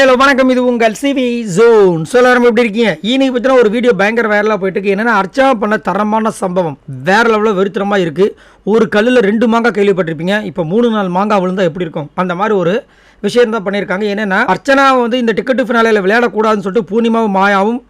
Hello வணக்கம். இது உங்கள் சிவி ஜோன். சொல்லாரம் எப்படி இருக்கீங்க? இன்னைக்கு பற்றின ஒரு வீடியோ பயங்கர வைரலாக போயிட்டு இருக்கு என்னன்னா அர்ச்சனா பண்ண தரமான சம்பவம் வேற லெவலில் வெறுத்தரமா இருக்கு. ஒரு கல்லில் ரெண்டு மாங்காய் கேள்விப்பட்டிருப்பீங்க. இப்போ மூணு நாள் மாங்காய் விழுந்தா எப்படி இருக்கும்? அந்த மாதிரி ஒரு விஷயம் தான் பண்ணியிருக்காங்க. என்னன்னா அர்ச்சனா வந்து இந்த டிக்கெட்டு ஃபினாலையில் விளையாடக்கூடாதுன்னு சொல்லிட்டு பூர்ணிமாவும் மாயாவும்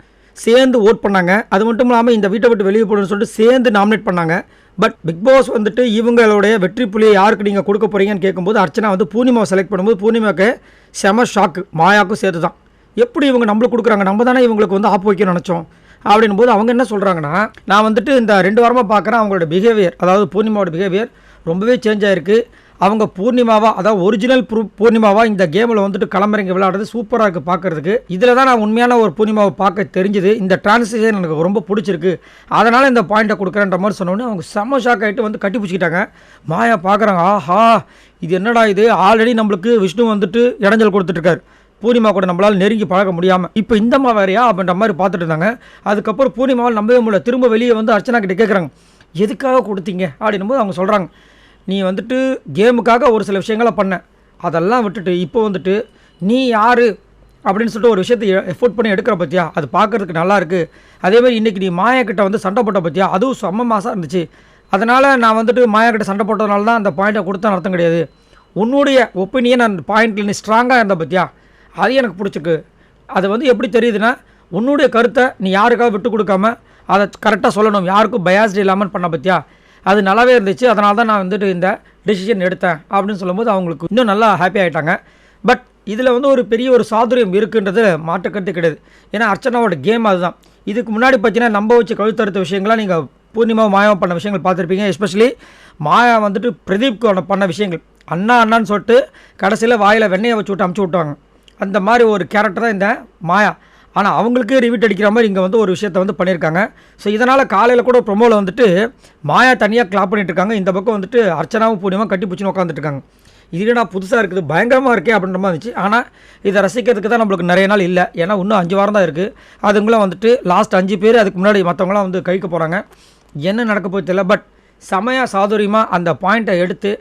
சேர்ந்து ஓட் பண்ணாங்க. அது மட்டும் இல்லாமல் இந்த வீட்டை விட்டு வெளியே போடணும்னு சொல்லிட்டு சேர்ந்து நாமினேட் பண்ணாங்க. பட் பிக் பாஸ் வந்துட்டு இவங்களுடைய வெற்றி புள்ளியை யாருக்கு நீங்கள் கொடுக்க போறீங்கன்னு கேட்கும்போது அர்ச்சனா வந்து பூர்ணிமாவை செலக்ட் பண்ணும்போது பூர்ணிமாவுக்கு செம ஷாக்கு மாயாக்கும் சேர்த்து தான் எப்படி இவங்க நம்மளுக்கு கொடுக்குறாங்க? நம்ம தானே இவங்களுக்கு வந்து ஆப்பு வைக்கணும்னு நினச்சோம். அப்படின்னும் போது அவங்க என்ன சொல்கிறாங்கன்னா நான் வந்துட்டு இந்த ரெண்டு வாரமாக பார்க்குறேன் அவங்களோட பிஹேவியர் அதாவது பூர்ணிமாவோட பிஹேவியர் ரொம்பவே சேஞ்ச் ஆகிருக்கு அவங்க பூர்ணிமாவா அதாவது ஒரிஜினல் பூர்ணிமாவா இந்த கேமில் வந்துட்டு கிளம்புறீங்க விளையாடுறது சூப்பராக இருக்குது பார்க்கறதுக்கு. இதில் தான் நான் உண்மையான ஒரு பூர்ணிமாவை பார்க்க தெரிஞ்சுது. இந்த டிரான்ஸ்லேஷன் எனக்கு ரொம்ப பிடிச்சிருக்கு. அதனால் இந்த பாயிண்ட்டை கொடுக்குறேன்ற மாதிரி சொன்னோன்னே அவங்க செம்ம ஷாக் ஆகிட்டு வந்து கட்டி பிடிச்சிக்கிட்டாங்க. மாயா பார்க்குறாங்க ஆஹா இது என்னடா இது? ஆல்ரெடி நம்மளுக்கு விஷ்ணு வந்துட்டு இடைஞ்சல் கொடுத்துட்ருக்காரு. பூர்ணிமா கூட நம்மளால் நெருங்கி பழக முடியாமல் இப்போ இந்த அம்மா வேறையா அப்படின்ற மாதிரி பார்த்துட்டு இருந்தாங்க. அதுக்கப்புறம் பூர்ணிமாவால் நம்பவே முடியல. திரும்ப வெளியே வந்து அர்ச்சனா கிட்டே கேட்குறாங்க எதுக்காக கொடுத்தீங்க? அப்படின்னும் போது அவங்க சொல்கிறாங்க நீ வந்துட்டு கேமுக்காக ஒரு சில விஷயங்களை பண்ண. அதெல்லாம் விட்டுட்டு இப்போ வந்துட்டு நீ யார்? அப்படின்னு சொல்லிட்டு ஒரு விஷயத்தை எஃபோர்ட் பண்ணி எடுக்கிற பற்றியா அது பார்க்கறதுக்கு நல்லா இருக்குது அதேமாதிரி இன்றைக்கி நீ மாயா வந்து சண்டை போட்ட பற்றியா அதுவும் செம்ம மாதம் இருந்துச்சு. அதனால் நான் வந்துட்டு மாயா சண்டை போட்டதுனால தான் அந்த பாயிண்ட்டை கொடுத்தா அர்த்தம் கிடையாது. உன்னுடைய ஒப்பீனியன் அந்த பாயிண்ட்டில் நீ ஸ்ட்ராங்காக இருந்த பற்றியா அது எனக்கு பிடிச்சிருக்கு. அது வந்து எப்படி தெரியுதுன்னா உன்னுடைய கருத்தை நீ யாருக்காக விட்டு கொடுக்காம அதை கரெக்டாக சொல்லணும். யாருக்கும் பயாஸ்டு இல்லாமல் பண்ண பற்றியா அது நல்லாவே இருந்துச்சு. அதனால தான் நான் வந்துட்டு இந்த டெசிஷன் எடுத்தேன் அப்படின்னு சொல்லும்போது அவங்களுக்கு இன்னும் நல்லா ஹாப்பி ஆகிட்டாங்க பட் இதில் வந்து ஒரு பெரிய ஒரு சாதுரியம் இருக்குன்றது மாற்றுக்கருத்து கிடையாது. ஏன்னா அர்ச்சனாவோட கேம் அதுதான். இதுக்கு முன்னாடி பார்த்தீங்கன்னா நம்ப வச்சு கழுத்தறுத்த விஷயங்கள்லாம் நீங்கள் பூர்ணிமா மாயா பண்ண விஷயங்கள் பார்த்துருப்பீங்க. எஸ்பெஷலி மாயா வந்துட்டு பிரதீப்க்கு பண்ண விஷயங்கள். அண்ணா அண்ணான்னு சொல்லிட்டு கடைசியில் வாயில் வெண்ணெயை வச்சு விட்டு அமுச்சு விட்டாங்க. அந்த மாதிரி ஒரு கேரக்டர் தான் இந்த மாயா. ஆனால் அவங்களுக்கே ரிவிட் அடிக்கிற மாதிரி இங்கே வந்து ஒரு விஷயத்த வந்து பண்ணியிருக்காங்க. ஸோ இதனால் காலையில் கூட ப்ரொமோவில் வந்துட்டு மாயா தனியாக கிளாப் பண்ணிட்டு இருக்காங்க இந்த பக்கம் வந்துட்டு அர்ச்சனாவும் பூர்ணிமா கட்டி பிடிச்சின்னு உட்காந்துட்டு இருக்காங்க இது என்னடா புதுசாக இருக்குது? பயங்கரமாக இருக்கே அப்படின்ற மாதிரி இருந்துச்சு. ஆனால் இதை ரசிக்கிறதுக்கு தான் நம்மளுக்கு நிறைய நாள் இல்லை. ஏன்னா இன்னும் அஞ்சு வாரம் தான் இருக்குது அதுங்களாம் வந்துட்டு லாஸ்ட் அஞ்சு பேர் அதுக்கு முன்னாடி மற்றவங்களாம் வந்து கழிக்க போகிறாங்க என்ன நடக்க போய் தெரியல. பட் செமையாக சாதுரியமாக அந்த பாயிண்ட்டை எடுத்து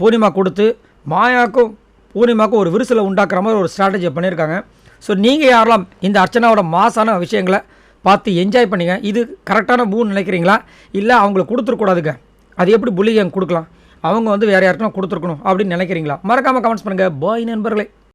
பூர்ணிமா கொடுத்து மாயாக்கும் பூர்ணிமாக்கும் ஒரு விரிசலை உண்டாக்குற மாதிரி ஒரு ஸ்ட்ராட்டஜியை பண்ணியிருக்காங்க. ஸோ நீங்கள் யாரெல்லாம் இந்த அர்ச்சனாவோட மாசான விஷயங்களை பார்த்து என்ஜாய் பண்ணிங்க இது கரெக்டான மூணு நினைக்கிறீங்களா? இல்லை அவங்களுக்கு கொடுத்துருக்கூடாதுங்க அது எப்படி புள்ளிங்க கொடுக்கலாம்? அவங்க வந்து வேறு யாருக்கெல்லாம் கொடுத்துருக்கணும் அப்படின்னு நினைக்கிறீங்களா? மறக்காமல் கமெண்ட்ஸ் பண்ணுங்கள் பாய் நண்பர்களே.